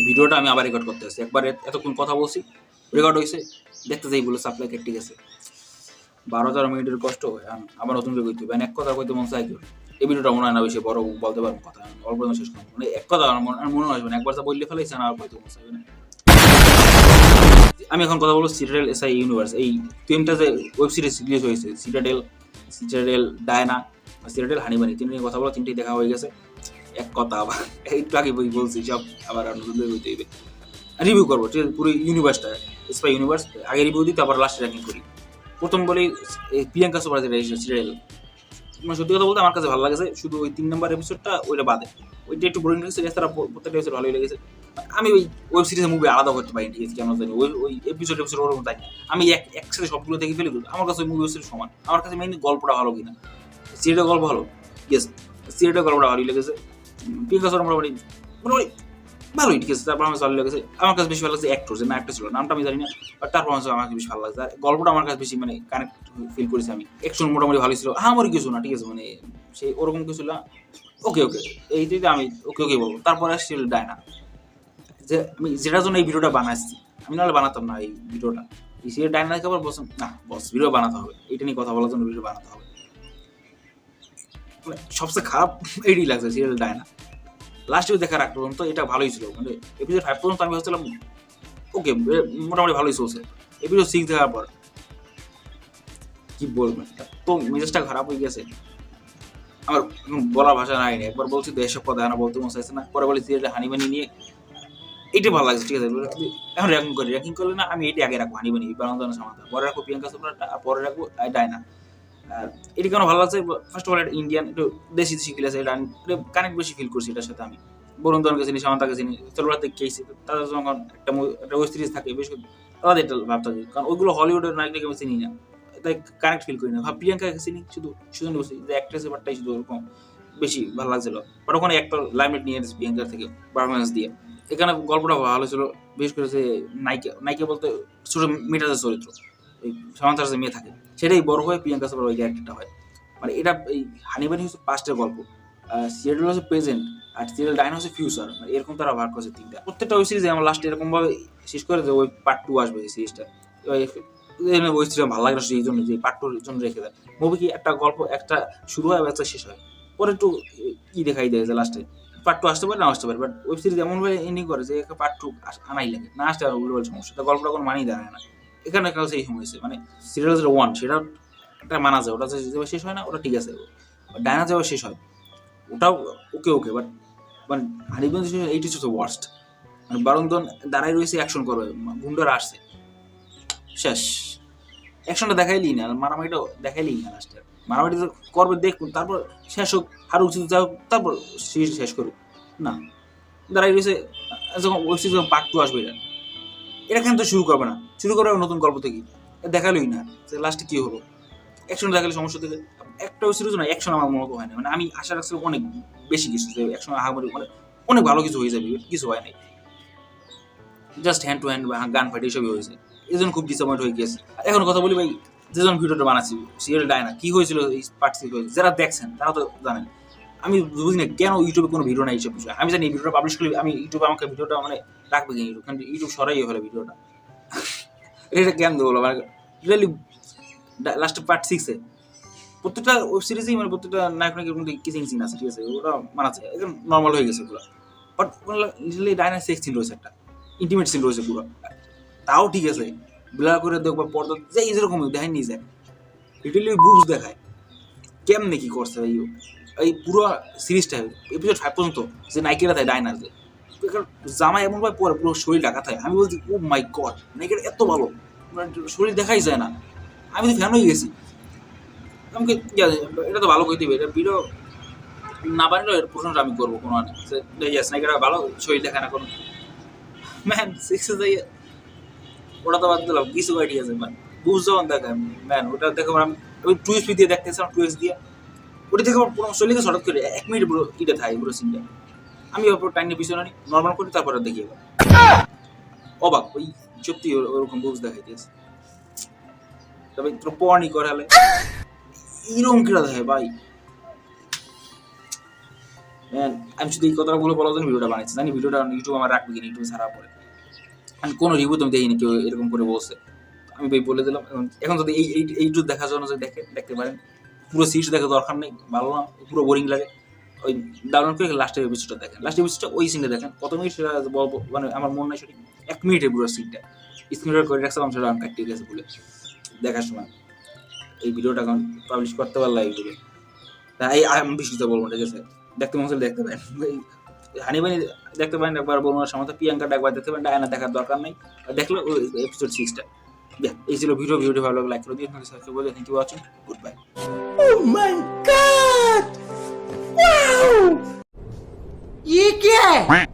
এই ভিডিওটা আমি আবার রেকর্ড করতে আসছি। একবার এতক্ষণ কথা বলছি রেকর্ড হয়েছে দেখতে যাই বলে সাপ্লাই কেটে গেছে বারো তেরো মিনিটের কষ্ট আবার নতুন করে কইতে মানে এক কথা কইতে মন চাই এই ভিডিওটা মনে হয় না বেশি বড় বলতে পারব কথা, অল্প শেষ করব। মানে এক কথা আমার মনে হয় একবার তো বললে ফেলাইছে না আর কইতে মন চাইবে না। আমি এখন কথা বলব সিটাডেল এসআই ইউনিভার্স এই তিনটা যে ওয়েব সিরিজ রিলিজ হয়েছে Citadel Citadel Diana Citadel Honey Bunny তিনটে কথা বলো, তিনটেই দেখা হয়ে গেছে। এক কথা আবার একটু আগে বই বলছি, সব আবার করে বইতে হইবে। রিভিউ করব, ঠিক আছে? পুরো ইউনিভার্সটা স্পাই ইউনিভার্স আগে রিভিউ দিই, তারপর লাস্টে র্যাঙ্কিং করি। প্রথম বলি প্রিয়াঙ্কা যেটা সিরিয়াল মানে সত্যি কথা বলতে আমার কাছে ভালো লাগেছে, শুধু ওই তিন নম্বর এপিসোডটা ওইটা বাদে। ওইটা একটু বোরিং লেগেছে, এছাড়া প্র- প্রত্যেকটা এপিসোড ভালোই লেগেছে। আমি ওই ওয়েব সিরিজের মুভি আলাদা করতে পারি ঠিক আছে কেন জানি। ওই ওই এপিসোড এপিসোড ওরকম তাই। আমি এক একসাথে সবগুলো দেখে ফেলে তো আমার কাছে মুভি সিরিজ সমান। আমার কাছে মেইনলি গল্পটা ভালো কিনা। সিরিয়ালের গল্প ভালো? ইয়েস সিরিয়ালের গল্পটা ভালোই লেগেছে। প্রিয়াঙ্কা চোপড়া মোটামুটি মোটামুটি ভালোই, ঠিক আছে আমার ভালো লেগেছে। আমার কাছে বেশি ভালো লাগছে অ্যাক্টর যে না অ্যাক্টর ছিল, নামটা আমি জানি না বাট তার পারফরমেন্স আমাকে বেশি ভালো লাগছে। আর গল্পটা আমার কাছে বেশি মানে কানেক্ট ফিল করেছি আমি। অ্যাকশন মোটামুটি ভালোই ছিল। হ্যাঁ আমার কিছু না, ঠিক আছে মানে সেই ওরকম কিছু না। ওকে ওকে এইটাই আমি ওকে ওকে বলব। তারপরে আসছিল ডায়না। যে আমি যেটার জন্য এই ভিডিওটা বানাচ্ছি, আমি নাহলে বানাতাম না এই ভিডিওটা সিরিয়াল ডায়না দেখে আবার বলছেন না বস ভিডিও বানাতে হবে। এটা নিয়ে কথা বলার জন্য ভিডিও বানাতে হবে। মানে সবচেয়ে খারাপ এইটাই লাগছে সিরিয়াল ডায়না। লাস্টে দেখার আগ পর্যন্ত এটা ভালোই ছিল। মানে এপিসোড ফাইভ পর্যন্ত আমি ভাবছিলাম ওকে মোটামুটি ভালোই চলছে। এপিসোড সিক্স দেখার পর, কি বলবেন তো মেজাজটা খারাপ হয়ে গেছে। আমার বলার ভাষা নাই একবার বলছি তো এসব কথা বলতে মনে চাইছে না। পরে বলি সিরিয়ালটা হানিবানি নিয়ে এইটাই ভালো লাগছে, ঠিক আছে? এখন র্যাঙ্কিং করি। র্যাঙ্কিং করলে না, আমি এটি আগে রাখব হানিবানি বারান্দন সমাধান। পরে রাখব প্রিয়াঙ্কা চোপড়াটা, আর পরে রাখব ডায়না। এটি কেন ভালো লাগছে? ফার্স্ট অফ অল এটা ইন্ডিয়ান একটু দেশি দেশি ফিল আছে, এটা কানেক্ট বেশি ফিল করছি এটার সাথে আমি। বরুণ ধরনকে চিনি, সামান্তাকে চিনি চলবাতে কেছি তাদের যখন একটা একটা ওয়েব সিরিজ থাকে, বেশ তাদের এটা ভাবতে হবে কারণ ওইগুলো হলিউডের নায়কটাকে আমি চিনি না। তাই কানেক্ট ফিল করি না। ভাব, প্রিয়াঙ্কাকে চিনি, শুধু সুজন বসি, যে অ্যাক্ট্রেস ব্যাপারটাই শুধু ওরকম বেশি ভালো লাগছিল। বাট ওখানে একটা লাইমলাইট নিয়ে এসেছে প্রিয়াঙ্কার থেকে পারফরমেন্স দিয়ে। এখানে গল্পটা ভালো ছিল, বিশেষ করে যে নায়িকা নায়িকা বলতে ছোট মেয়েটাদের চরিত্র। ওই মেয়ে থাকে, সেটাই বড় হয়ে প্রিয়াঙ্কা চোপড়া ওই ক্যারেক্টারটা হয়। মানে এটা এই হানিবানি হচ্ছে পাস্টের গল্প। সিরিয়াল হচ্ছে প্রেজেন্ট আর সিরিয়াল ডাইন হচ্ছে ফিউচার মানে এরকম তারা ভাগ করছে তিনটা। প্রত্যেকটা ওই সিরিজে আমার লাস্টে এরকমভাবে শেষ করে যে ওই পার্ট টু আসবে এই সিরিজটা ওই সিরিজ ভালো লাগে না এই জন্য যে পার্ট টুর জন্য রেখে দেয়। মুভি কি একটা গল্প একটা শুরু হয় একটা শেষ হয়। পরে একটু কি দেখাই দেয় যে লাস্টে পার্ট টু আসতে পারে না আসতে পারে। বাট ওয়েব সিরিজ এমনভাবে এন্ডিং করে যে পার্ট টু আনাই লাগে। না আসতে আর উল্টো সমস্যা। তা গল্পটা কোনো মানেই দাঁড়ায় না। এখানে সেই সময় হয়েছে মানে সিরিয়াল যেটা ওয়ান সেটা একটা মানা যায়, ওটা যেভাবে শেষ হয় না, ওটা ঠিক আছে। ডায়না যেভাবে শেষ হয়, ওটাও ওকে ওকে বাট মানে হানিগঞ্জ এইটি হচ্ছে ওয়ার্স্ট মানে বারন্দন দাঁড়াই রয়েছে অ্যাকশন করবে গুন্ডারা আসছে। শেষ। অ্যাকশনটা দেখাইলি না আর মারামারিটা দেখাইলি না লাস্টে মারামারি তো করবে, দেখুন, তারপর শেষ হোক আরও যা হোক, তারপর সিরিজ শেষ করুক। না দাঁড়াই রয়েছে, যখন ওয়েব সিরিজ পার্ট টু আসবে এটা এটা কিন্তু শুরু করবে না। শুরু করবে নতুন গল্প থেকে। দেখালোই না লাস্টে কি হলো। অ্যাকশন দেখালে সমস্যা থেকে একটা সিরিজ না অ্যাকশন আমার মনে হয় না। মানে আমি আশা রাখছিলাম অনেক বেশি কিছু অ্যাকশন আহামরি মানে অনেক ভালো কিছু হয়ে যাবে, কিছু হয় নাই। Just hand to hand gun fight এসবই হয়েছে। এই জন্য খুব ডিসঅ্যাপয়েন্ট হয়ে গেছে এখন কথা বলি ভাই যেজন ভিডিওটা বানাচ্ছি সিরিয়াল ডায়না কি হয়েছিল এই পার্ট হয়েছে, যারা দেখছেন, তারা তো জানেন। আমি বুঝি না কেন ইউটিউবে কোনো ভিডিও নাই এইসব বিষয়ে। আমি জানি ভিডিওটা পাবলিশ করলে আমি ইউটিউবে আমাকে ভিডিওটা মানে রাখবে কি? ইউটিউব কারণ ইউটিউব সরাই ফেলে ভিডিওটা। এটা কেন দেবো মানে রিয়েলি লাস্টে পার্ট সিক্সে প্রত্যেকটা ওয়েব সিরিজেই মানে প্রত্যেকটা নায়ক মধ্যে কিসিং আছে, ঠিক আছে? ওটা মানাচ্ছে। একদম নর্মাল হয়ে গেছে পুরো। বাট লিটারলি ডাইনার সেক্স সিন রয়েছে একটা। ইন্টিমেট সিন রয়েছে পুরো। তাও ঠিক আছে। বিলার করে দেখব পর্দা, যে যেরকম দেখায় নিয়ে যায়। লিটারলি বুঝ দেখায়। কেমনে কি করছে এই পুরো সিরিজটা এপিসোড ফাইভ পর্যন্ত যে নাইকেরা দেয় ডাইনার যে জামা এমনভাবে পরে, পুরো শরীর ঢাকা থাকে আমি বলছি ও মাই গড নাইকেরা এত ভালো। মানে শরীর দেখাই যায় না। আমি তো ফ্যান হয়ে গেছি। আমাকে এটা তো ভালো করে দিবে এটা ভিডিও না বানালেও এর প্রশ্নটা আমি করব কোনো ইয়েস নাইকেরা ভালো, শরীর দেখা না কোনো। ম্যান সিক্সে যাই ওটা তো বাদ দিলাম, কিছু গাড়ি আছে ম্যান বুঝ যখন দেখেন ম্যান ওটা দেখে আমি ওই টু দিয়ে দেখতেছিলাম টু দিয়ে। ওটা দেখে আমার পুরো শরীর থেকে হঠাৎ করে এক মিনিট পুরো ইটা থাকে পুরো সিনটা আমি ওপর টাইমে পিছনে নিই নর্মাল করি তারপরে দেখি অবাক, ওই সত্যি ওরকম বুঝ দেখাই দিয়েছে। তবে তোর পড়ানি করালে এইরকম কিরা দেখে ভাই। আমি শুধু এই কথাগুলো বলে বলার জন্য ভিডিওটা বানাচ্ছি জানি ভিডিওটা ইউটিউব আমার রাখবে কিনা ইউটিউবে ছাড়া পরে আমি কোনো রিভিউ তুমি দেখিনি, কেউ এরকম করে বলছে। আমি ভাই বলে দিলাম, এখন- যদি এই এই এইটুকু দেখার জন্য যদি দেখে দেখতে পারেন, পুরো সিরিজ দেখা দরকার নেই, ভালো না, পুরো বোরিং লাগে। ওই ডাউনলোড করে লাস্টের এপিসোডটা দেখেন। লাস্ট এপিসোডটা ওই সিনটা দেখেন। কত মিনিট সেটা মানে আমার মনে নাই সঠিক। এক মিনিটের পুরো সিনটা স্ক্রিনটা করে রাখছিলাম, সেটা আমি কাটিয়ে গেছে বলে দেখার সময়। এই ভিডিওটা এখন পাবলিশ করতে পারলাম ইউটিউবে এই আমি বেশি বলব, ঠিক আছে? দেখতে মন চাইলে দেখতে পারেন। এই, হানি বানি দেখতে পারেন, একবার বলুন সামনে প্রিয়াঙ্কাটা একবার দেখতে পারেন, ডায়না দেখার দরকার নেই। দেখলে ওই এপিসোড সিক্সটা এই ছিল ভিডিও ভিডিও ভালো লাগলে লাইক করে দিন thank you watching good bye Oh my god! Wow! ये क्या है